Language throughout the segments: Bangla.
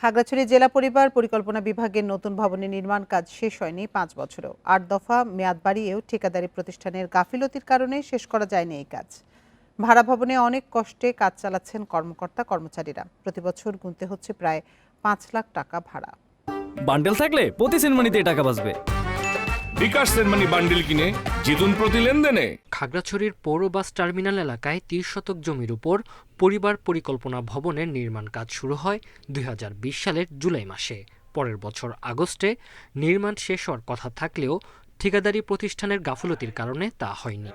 খাগড়াছড়ি জেলা পরিবার পরিকল্পনা বিভাগের নতুন ভবনের নির্মাণ কাজ শেষ হয়নি পাঁচ বছরও। আট দফা মেয়াদ বাড়িয়েও ঠিকাদারি প্রতিষ্ঠানের গাফিলতির কারণে শেষ করা যায়নি এই কাজ। ভাড়া ভবনে অনেক কষ্টে কাজ চালাচ্ছেন কর্মকর্তা, কর্মচারীরা। প্রতি বছর গুনতে হচ্ছে প্রায় পাঁচ লাখ টাকা ভাড়া। বান্ডেল থাকলে প্রতি সেনমানিতে টাকা বাঁচবে। বিকাশ সেনমানি বান্ডিল কিনে জিতুন প্রতি লেনদেনে। খাগড়াছড়ির পৌর বাস টার্মিনাল এলাকায় তিরিশ শতক জমির উপর পরিবার পরিকল্পনা ভবনের নির্মাণ কাজ শুরু হয় দুই হাজার বিশ সালের জুলাই মাসে। পরের বছর আগস্টে নির্মাণ শেষ হওয়ার কথা থাকলেও ঠিকাদারি প্রতিষ্ঠানের গাফলতির কারণে তা হয়নি।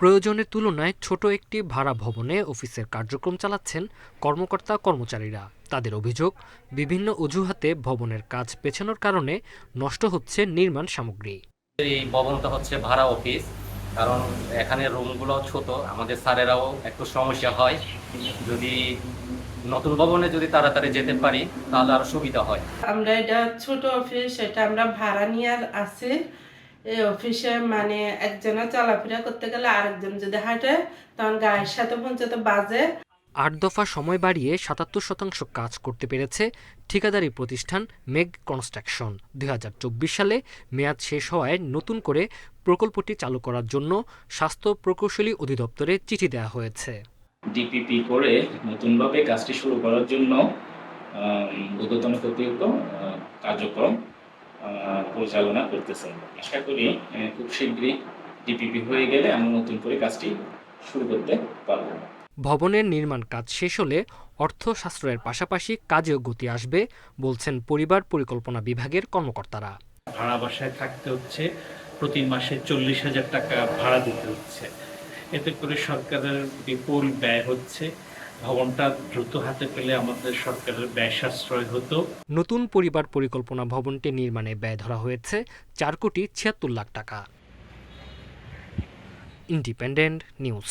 প্রয়োজনের তুলনায় ছোট একটি ভাড়া ভবনে অফিসের কার্যক্রম চালাচ্ছেন কর্মকর্তা কর্মচারীরা। তাদের অভিযোগ বিভিন্ন অজুহাতে ভবনের কাজ পেছানোর কারণে নষ্ট হচ্ছে নির্মাণ সামগ্রী। এই ভবনটা হচ্ছে ভাড়া অফিস কারণ এখানে রুমগুলো ছোট আমাদের স্যারেরাও একটু সমস্যা হয়। যদি নতুন ভবনে যদি তাড়াতাড়ি যেতে পারি তাহলে আরও সুবিধা হয়। আমরা এটা ছোট অফিস এটা আমরা ভাড়া নিয়ে আছি। এই অফিসে মানে একজনে চলাফেরা করতে গেলে আরেকজন যদি হাঁটে তখন গায়ের সাথে পঞ্চায়েত বাজে। আট দফা সময় বাড়িয়ে সাতাত্তর শতাংশ কাজ করতে পেরেছে ঠিকাদারি প্রতিষ্ঠান মেগ কনস্ট্রাকশন। দুই সালে মেয়াদ শেষ হওয়ায় নতুন করে প্রকল্পটি চালু করার জন্য স্বাস্থ্য প্রকৌশলী অধিদপ্তরে চিঠি দেওয়া হয়েছে। ডিপিপি করে নতুনভাবে কাজটি শুরু করার জন্য উদ্বোধন কর্তৃপক্ষ কার্যক্রম পরিচালনা করতেছেন আশা করি খুব শীঘ্রই ডিপিপি হয়ে গেলে আমরা নতুন করে কাজটি শুরু করতে পারব। ভবনের নির্মাণ কাজ শেষ হলে অর্থ সাশ্রয়ের পাশাপাশি কাজেও গতি আসবে বলছেন পরিবার পরিকল্পনা বিভাগের কর্মকর্তারা। ভাড়া বাসায় থাকতে হচ্ছে প্রতি মাসে চল্লিশ হাজার টাকা ভাড়া দিতে হচ্ছে। এতে করে সরকারের বিপুল ব্যয় হচ্ছে। ভবনটা দ্রুত হাতে পেলে আমাদের সরকারের ব্যয় সাশ্রয় হতো। নতুন পরিবার পরিকল্পনা ভবনটি নির্মাণে ব্যয় ধরা হয়েছে চার কোটি ছিয়াত্তর লাখ টাকা। Independent news.